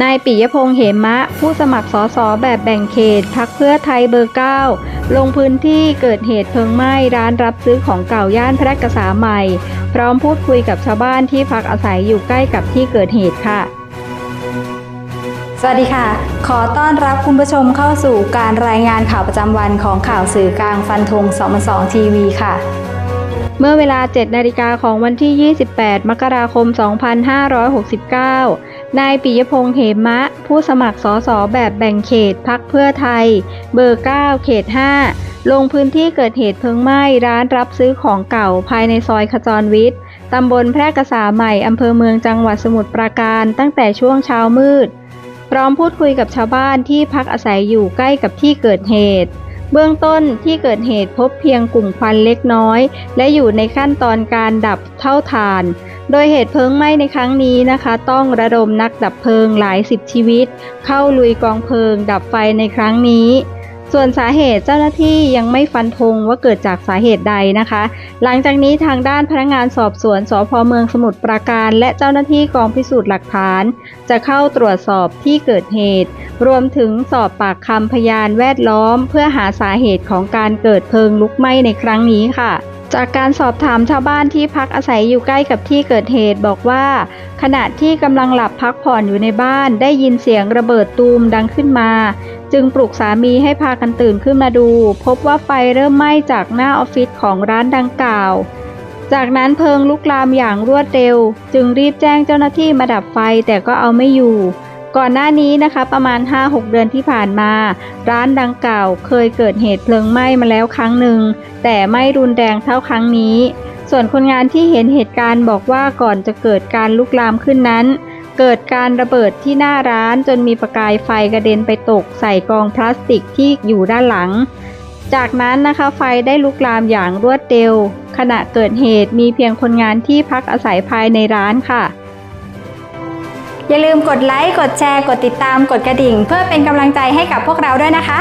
นายปิยพงษ์เหมะ ผู้สมัครสสแบบแบ่งเขตพักเพื่อไทยเบอร์ 9 ลงพื้นที่เกิดเหตุเพลิงไหม้ร้านรับซื้อของเก่าย่านแพร่กษาใหม่ พร้อมพูดคุยกับชาวบ้านที่พักอาศัยอยู่ใกล้กับที่เกิดเหตุค่ะ สวัสดีค่ะ ขอต้อนรับคุณผู้ชมเข้าสู่การรายงานข่าวประจำวันของข่าวสื่อกลางฟันธง2 2ทีวีค่ะ เมื่อเวลา 7 นาฬิกาของวันที่ 28 มกราคม 2569 นายปิยพงษ์เหมะ ผู้สมัครสสแบบแบ่งเขตพักเพื่อไทย เบอร์ 9 เขต 5 ลงพื้นที่เกิดเหตุเพลิงไหม้ร้านรับซื้อของเก่าภายในซอยขจรวิทย์ ตำบลแพร่กษาใหม่ อำเภอเมืองจังหวัดสมุทรปราการตั้งแต่ช่วงเช้ามืด พร้อมพูดคุยกับชาวบ้านที่พักอาศัยอยู่ใกล้กับที่เกิดเหตุ เบื้องต้นที่เกิดเหตุพบเพียงกลุ่มควันเล็กน้อย และอยู่ในขั้นตอนการดับเท่าฐาน โดยเหตุเพลิงไหม้ในครั้งนี้นะคะ ต้องระดมนักดับเพลิงหลายสิบชีวิต เข้าลุยกองเพลิงดับไฟในครั้งนี้ ส่วนสาเหตุเจ้าหน้าที่ยังไม่ฟันธงว่าเกิดจากสาเหตุใดนะคะ หลังจากนี้ทางด้านพนักงานสอบสวนสพเมืองสมุทรปราการ และเจ้าหน้าที่กองพิสูจน์หลักฐาน จะเข้าตรวจสอบที่เกิดเหตุ รวมถึงสอบปากคำพยานแวดล้อม เพื่อหาสาเหตุของการเกิดเพลิงลุกไหม้ในครั้งนี้ค่ะจากการสอบถามชาวบ้านที่พักอาศัยอยู่ใกล้กับที่เกิดเหตุบอกว่า ขณะที่กำลังหลับพักผ่อนอยู่ในบ้านได้ยินเสียงระเบิดตูมดังขึ้นมา จึงปลุกสามีให้พากันตื่นขึ้นมาดู พบว่าไฟเริ่มไหม้จากหน้าออฟฟิศของร้านดังกล่าว จากนั้นเพลิงลุกลามอย่างรวดเร็ว จึงรีบแจ้งเจ้าหน้าที่มาดับไฟแต่ก็เอาไม่อยู่ ก่อนหน้านี้นะคะประมาณ 5-6 เดือนที่ผ่านมา ร้านดังกล่าวเคยเกิดเหตุเพลิงไหม้มาแล้วครั้งหนึ่ง แต่ไม่รุนแรงเท่าครั้งนี้ ส่วนคนงานที่เห็นเหตุการณ์บอกว่าก่อนจะเกิดการลุกลามขึ้นนั้น เกิดการระเบิดที่หน้าร้านจนมีประกายไฟกระเด็นไปตกใส่กองพลาสติกที่อยู่ด้านหลัง จากนั้นนะคะไฟได้ลุกลามอย่างรวดเร็ว ขณะเกิดเหตุมีเพียงคนงานที่พักอาศัยภายในร้านค่ะ อย่าลืมกดไลค์ กดแชร์ กดติดตาม กดกระดิ่ง เพื่อเป็นกำลังใจให้กับพวกเราด้วยนะคะ